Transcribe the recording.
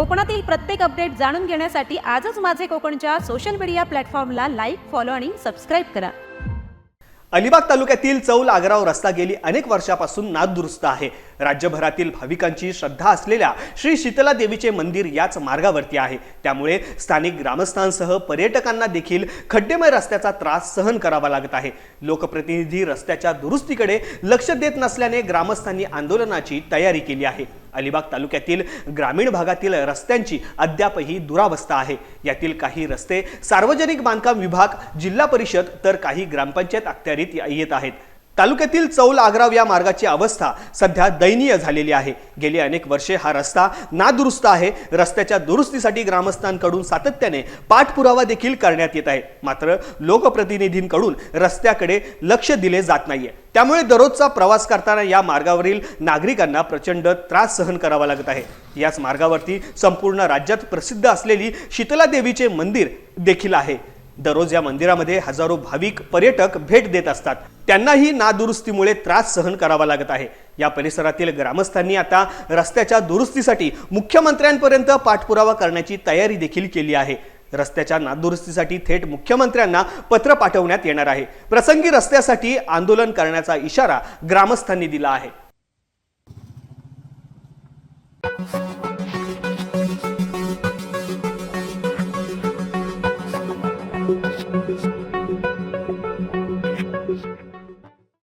कोकणातील प्रत्येक अपडेट जाणून घेण्यासाठी आजच माझे कोकणच्या सोशल मीडिया प्लॅटफॉर्मला लाईक फॉलो आणि सबस्क्राईब करा. अलिबाग तालुक्यातील चौल आगराव रस्ता गेली अनेक वर्षापासून नादुरुस्त आहे. राज्यभरातील भाविकांची श्रद्धा असलेल्या श्री शीतला देवीचे मंदिर याच मार्गावरती आहे. त्यामुळे स्थानिक ग्रामस्थांसह पर्यटकांना देखील खड्डेमय रस्त्याचा त्रास सहन करावा लागत आहे. लोकप्रतिनिधी रस्त्याच्या दुरुस्तीकडे लक्ष देत नसल्याने ग्रामस्थांनी आंदोलनाची तयारी केली आहे. अलिबाग तालुक्यातील ग्रामीण भागातील रस्त्यांची अद्यापही दुरावस्था आहे. यातील काही रस्ते सार्वजनिक बांधकाम विभाग जिल्हा परिषद तर काही ग्रामपंचायत अखत्यारीत येत आहेत. तालुक्यातील चौल आग्राव या मार्गाची अवस्था सध्या दयनीय झालेली आहे. गेली अनेक वर्षे हा रस्ता नादुरुस्त आहे. रस्त्याच्या दुरुस्तीसाठी ग्रामस्थांकडून सातत्याने पाठपुरावा देखील करण्यात येत आहे. मात्र लोकप्रतिनिधींकडून रस्त्याकडे लक्ष दिले जात नाहीये. त्यामुळे दररोजचा प्रवास करताना या मार्गावरील नागरिकांना प्रचंड त्रास सहन करावा लागत आहे. याच मार्गावरती संपूर्ण राज्यात प्रसिद्ध असलेली शीतला देवीचे मंदिर देखील आहे. दररोज या मंदिरामध्ये हजारो भाविक पर्यटक भेट देत असतात. त्यांनाही नादुरुस्तीमुळे त्रास सहन करावा लागत आहे. या परिसरातील ग्रामस्थांनी आता रस्त्याच्या दुरुस्तीसाठी मुख्यमंत्र्यांपर्यंत पाठपुरावा करण्याची तयारी देखील केली आहे. रस्त्याच्या नादुरुस्तीसाठी थेट मुख्यमंत्र्यांना पत्र पाठवण्यात येणार आहे. प्रसंगी रस्त्यासाठी आंदोलन करण्याचा इशारा ग्रामस्थांनी दिला आहे.